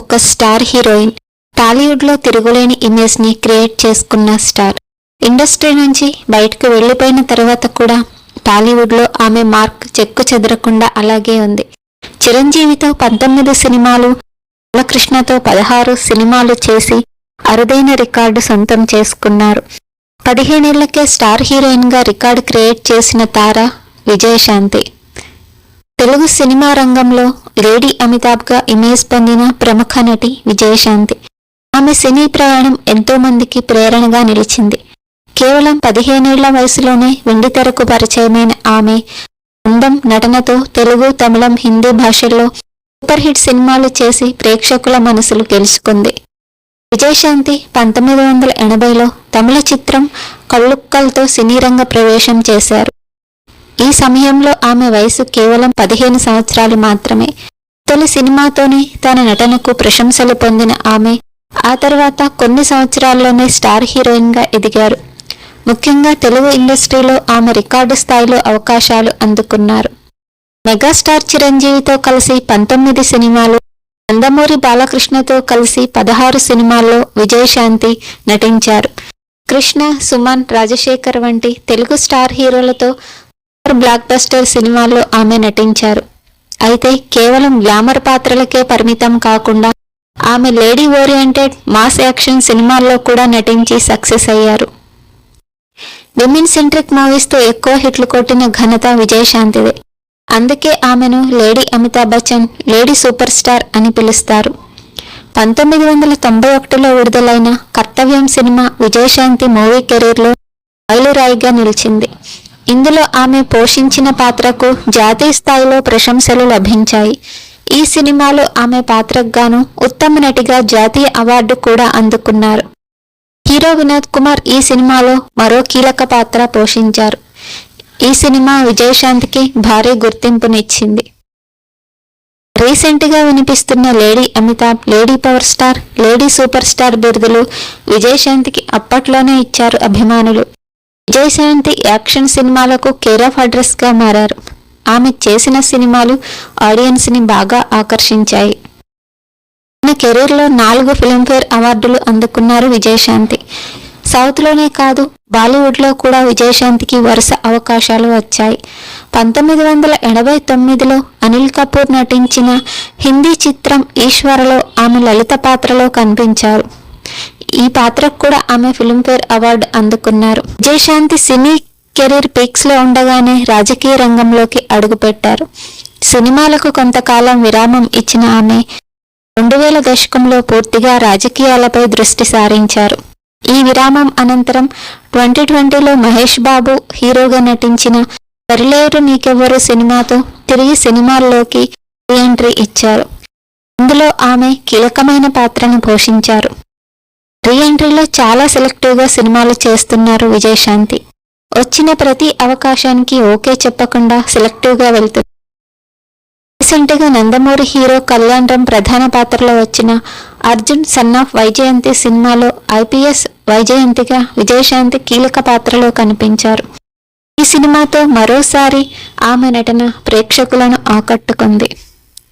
ఒక star heroine. టాలీవుడ్లో తిరుగులేని ఇమేజ్ని క్రియేట్ చేసుకున్న స్టార్. ఇండస్ట్రీ నుంచి బయటకు వెళ్ళిపోయిన తర్వాత కూడా టాలీవుడ్లో ఆమె మార్క్ చెక్కు చెదరకుండా అలాగే ఉంది. చిరంజీవితో పంతొమ్మిది సినిమాలు బాలకృష్ణతో పదహారు సినిమాలు చేసి అరుదైన రికార్డు సొంతం చేసుకున్నారు. పదిహేనేళ్ళకే స్టార్ హీరోయిన్గా రికార్డు క్రియేట్ చేసిన తార విజయశాంతి. తెలుగు సినిమా రంగంలో లేడీ అమితాబ్గా ఇమేజ్ పొందిన ప్రముఖ నటి విజయశాంతి. ఆమె సినీ ప్రయాణం ఎంతో మందికి ప్రేరణగా నిలిచింది. కేవలం పదిహేనేళ్ళ వయసులోనే వెండితెరకు పరిచయమైన ఆమె అందం నటనతో తెలుగు తమిళం హిందీ భాషల్లో సూపర్ హిట్ సినిమాలు చేసి ప్రేక్షకుల మనసులు గెలుచుకుంది. విజయశాంతి పంతొమ్మిది వందల ఎనభైలో తమిళ చిత్రం కళ్ళుక్కల్తో సినీ రంగ ప్రవేశం చేశారు. ఈ సమయంలో ఆమె వయసు కేవలం పదిహేను సంవత్సరాలు మాత్రమే. తొలి సినిమాతోనే తన నటనకు ప్రశంసలు పొందిన ఆమె ఆ తర్వాత కొన్ని సంవత్సరాల్లోనే స్టార్ హీరోయిన్గా ఎదిగారు. ముఖ్యంగా తెలుగు ఇండస్ట్రీలో ఆమె రికార్డు స్థాయిలో అవకాశాలు అందుకున్నారు. మెగాస్టార్ చిరంజీవితో కలిసి పంతొమ్మిది సినిమాలు నందమూరి బాలకృష్ణతో కలిసి పదహారు సినిమాల్లో విజయశాంతి నటించారు. కృష్ణ సుమన్ రాజశేఖర్ వంటి తెలుగు స్టార్ హీరోలతో బ్లాక్ బస్టర్ సినిమాల్లో ఆమె నటించారు. అయితే కేవలం గ్లామర్ పాత్రలకే పరిమితం కాకుండా ఆమె లేడీ ఓరియంటెడ్ మాస్ యాక్షన్ సినిమాల్లో కూడా నటించి సక్సెస్ అయ్యారు. విమెన్ సెంట్రిక్ మూవీస్తో ఎక్కువ హిట్లు కొట్టిన ఘనత విజయశాంతిదే. అందుకే ఆమెను lady Amitabh Bachchan lady super star అని పిలుస్తారు. పంతొమ్మిది వందల తొంభై ఒకటిలో విడుదలైన కర్తవ్యం సినిమా విజయశాంతి మూవీ కెరీర్లో మైలురాయిగా నిలిచింది. ఇందులో ఆమె పోషించిన పాత్రకు జాతీయ స్థాయిలో ప్రశంసలు లభించాయి. ఈ సినిమాలో ఆమె పాత్రకు గాను ఉత్తమ నటిగా జాతీయ అవార్డు కూడా అందుకున్నారు. హీరో వినోద్ కుమార్ ఈ సినిమాలో మరో కీలక పాత్ర పోషించారు. ఈ సినిమా విజయశాంతికి భారీ గుర్తింపునిచ్చింది. రీసెంట్గా వినిపిస్తున్న lady Amitabh lady power star lady super star బిరుదులు విజయశాంతికి అప్పట్లోనే ఇచ్చారు అభిమానులు. విజయశాంతి యాక్షన్ సినిమాలకు కేర్ ఆఫ్ అడ్రస్గా మారారు. ఆమె చేసిన సినిమాలు ఆడియన్స్ని బాగా ఆకర్షించాయి. తన కెరీర్లో నాలుగు ఫిల్మ్ఫేర్ అవార్డులు అందుకున్నారు విజయశాంతి. సౌత్లోనే కాదు బాలీవుడ్లో కూడా విజయశాంతికి వరుస అవకాశాలు వచ్చాయి. పంతొమ్మిది వందల ఎనభై తొమ్మిదిలో అనిల్ కపూర్ నటించిన హిందీ చిత్రం ఈశ్వరలో ఆమె లలిత పాత్రలో కనిపించారు. ఈ పాత్రకు కూడా ఆమె ఫిల్మ్ఫేర్ అవార్డు అందుకున్నారు. విజయశాంతి సినీ కెరీర్ పీక్స్లో ఉండగానే రాజకీయ రంగంలోకి అడుగుపెట్టారు. సినిమాలకు కొంతకాలం విరామం ఇచ్చిన ఆమె రెండు వేల దశకంలో పూర్తిగా రాజకీయాలపై దృష్టి సారించారు. ఈ విరామం అనంతరం ట్వంటీ ట్వంటీలో మహేష్ బాబు హీరోగా నటించిన సరిలేరు నీకెవ్వరు సినిమాతో తిరిగి సినిమాల్లోకి ఎంట్రీ ఇచ్చారు. ఇందులో ఆమె కీలకమైన పాత్రను పోషించారు. రీఎంట్రీలో చాలా సెలెక్టివ్గా సినిమాలు చేస్తున్నారు విజయశాంతి. వచ్చిన ప్రతి అవకాశానికి ఓకే చెప్పకుండా సెలెక్టివ్గా వెళ్తుంది రీసెంట్గా నందమూరి హీరో కళ్యాణరామ్ ప్రధాన పాత్రలో వచ్చిన అర్జున్ సన్ ఆఫ్ వైజయంతి సినిమాలో ఐపీఎస్ వైజయంతిగా విజయశాంతి కీలక పాత్రలో కనిపించారు. ఈ సినిమాతో మరోసారి ఆమె నటన ప్రేక్షకులను ఆకట్టుకుంది.